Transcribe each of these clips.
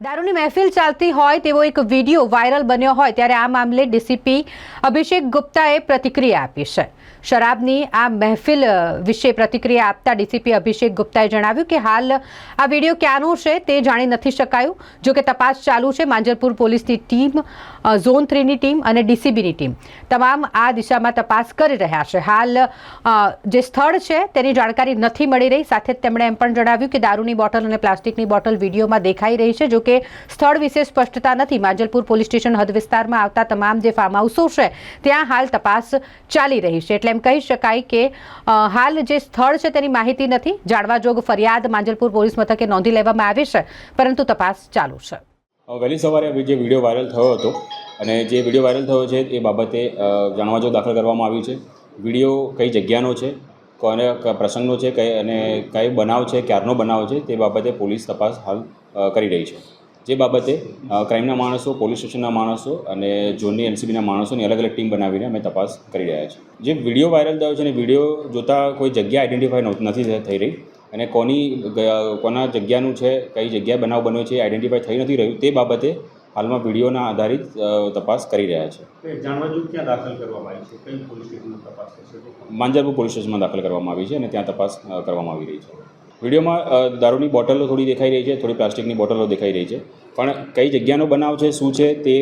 દારૂની મહેફિલ ચાલતી હોય તેવો એક વીડિયો વાયરલ બન્યો હોય ત્યારે આ મામલે ડીસીપી અભિષેક ગુપ્તાએ પ્રતિક્રિયા આપી છે. શરાબની આ મહેફિલ વિશે પ્રતિક્રિયા આપતા ડીસીપી અભિષેક ગુપ્તાએ જણાવ્યું કે હાલ આ વીડિયો ક્યાંનો છે તે જાણી નથી શકાયું. જો કે તપાસ ચાલુ છે માંજરપુર પોલીસની ટીમ ઝોન થ્રીની ટીમ અને ડીસીબીની ટીમ. તમામ આ દિશામાં તપાસ કરી રહ્યા છે. હાલ જે સ્થળ છે તેની જાણકારી નથી મળી રહી. સાથે જ તેમણે એમ પણ જણાવ્યું કે દારૂની બોટલ અને પ્લાસ્ટિકની બોટલ વિડીયોમાં દેખાઈ રહી છે, જો કે સ્થળ વિશે સ્પષ્ટતા નથી. માંજલપુર પોલીસ સ્ટેશન હદ વિસ્તારમાં આવતા તમામ જે ફાર્મ હાઉસો છે, ત્યાં હાલ તપાસ ચાલી રહી છે. એટલે એમ કહી શકાય કે હાલ જે સ્થળ છે તેની માહિતી નથી. જાણવા જોગ ફરિયાદ માંજલપુર પોલીસ મથકે નોંધી લેવામાં આવી છે, પરંતુ તપાસ ચાલુ છે. વહેલી સવારે જે વીડિયો વાયરલ થયો હતો અને જે વીડિયો વાયરલ થયો છે એ બાબતે જાણવા જો દાખલ કરવામાં આવ્યું છે. વીડિયો કઈ જગ્યાનો છે, કોને પ્રસંગનો છે, કઈ અને કઈ બનાવ છે, ક્યારનો બનાવ છે તે બાબતે પોલીસ તપાસ હાલ કરી રહી છે. જે બાબતે ક્રાઇમના માણસો પોલીસ સ્ટેશનના માણસો અને ઝોનની એનસીબીના માણસોની અલગ અલગ ટીમ બનાવીને અમે તપાસ કરી રહ્યા છીએ. જે વીડિયો વાયરલ થયો છે અને વીડિયો જોતાં કોઈ જગ્યા આઈડેન્ટિફાઈ નથી થઈ- રહી અને કોની કોના જગ્યાનું છે કઈ જગ્યાએ બનાવ બન્યો છે આઈડેન્ટિફાઈ થઈ નથી રહ્યું તે બાબતે હાલમાં વિડીયોના આધારિત તપાસ કરી રહ્યા છે. ક્યાં દાખલ કરવામાં આવી છે? પોલીસ સ્ટેશનમાં તપાસ માંજરપુર પોલીસ સ્ટેશનમાં દાખલ કરવામાં આવી છે અને ત્યાં તપાસ કરવામાં આવી રહી છે. વિડીયોમાં દારૂની બોટલો થોડી દેખાઈ રહી છે, થોડી પ્લાસ્ટિકની બોટલો દેખાઈ રહી છે. પણ કઈ જગ્યાનો બનાવ છે, શું છે તે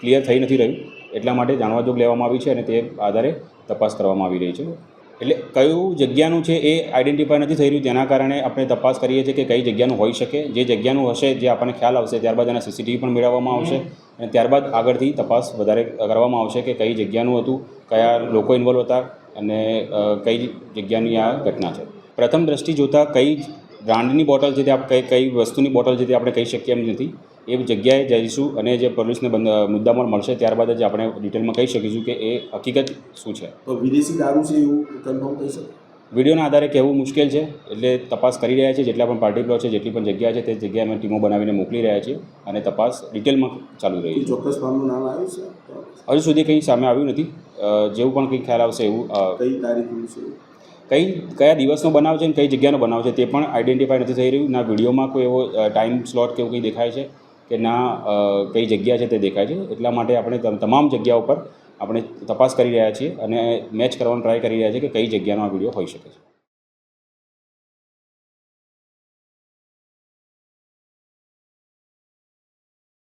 ક્લિયર થઈ નથી રહ્યું. એટલા માટે જાણવા જોગ લેવામાં આવી છે અને તે આધારે તપાસ કરવામાં આવી રહી છે. એટલે કયું જગ્યાનું છે એ આઈડેન્ટિફાય નથી થઈ રહ્યું. તેના કારણે આપણે તપાસ કરીએ છીએ કે કઈ જગ્યાનું હોઈ શકે. જે જગ્યાનું હશે, જે આપણને ખ્યાલ આવશે, ત્યારબાદ એના સીસીટીવી પણ મેળવવામાં આવશે. અને ત્યારબાદ આગળથી તપાસ વધારે કરવામાં આવશે કે કઈ જગ્યાનું હતું, કયા લોકો ઇન્વોલ્વ હતા અને કઈ જગ્યાની આ ઘટના છે. પ્રથમ દ્રષ્ટિ જોતાં કઈ બ્રાન્ડની બોટલ છે તે આપ કઈ કઈ વસ્તુની બોટલ છે તે આપણે કહી શકીએ એમ નથી. એ જગ્યાએ જઈશું અને જે પોલીસને બંધ મુદ્દામાં મળશે ત્યારબાદ જ આપણે ડિટેલમાં કહી શકીશું કે એ હકીકત શું છે. તો વિદેશી દારૂ છે એવું કન્ફર્મ થઈ શકે? વિડીયોના આધારે કહેવું મુશ્કેલ છે એટલે તપાસ કરી રહ્યા છે જેટલા પણ પાર્ટી પ્લોટ છે જેટલી પણ જગ્યા છે તે જગ્યાએ અમે ટીમો બનાવીને મોકલી રહ્યા છીએ અને તપાસ ડિટેલમાં ચાલુ રહી છે. ચોક્કસ નામ આવ્યું છે? હજુ સુધી કંઈ સામે આવ્યું નથી. જેવું પણ કંઈ ખ્યાલ આવશે એવું કઈ તારીખ છે કઈ, કયા દિવસનો બનાવ છે અને કઈ જગ્યાનો બનાવ છે તે પણ આઈડેન્ટિફાઈ નથી થઈ રહ્યું. ના વિડીયોમાં કોઈ એવો ટાઈમ સ્લોટ કે એવું કંઈ દેખાય છે કે ના કઈ જગ્યા છે તે દેખાય છે. એટલા માટે આપણે તમ- તમામ જગ્યાઓ ઉપર આપણે તપાસ કરી રહ્યા છીએ અને મેચ કરવાનો ટ્રાય કરી રહ્યા છીએ કે કઈ જગ્યાનો આ વીડિયો હોઈ શકે છે.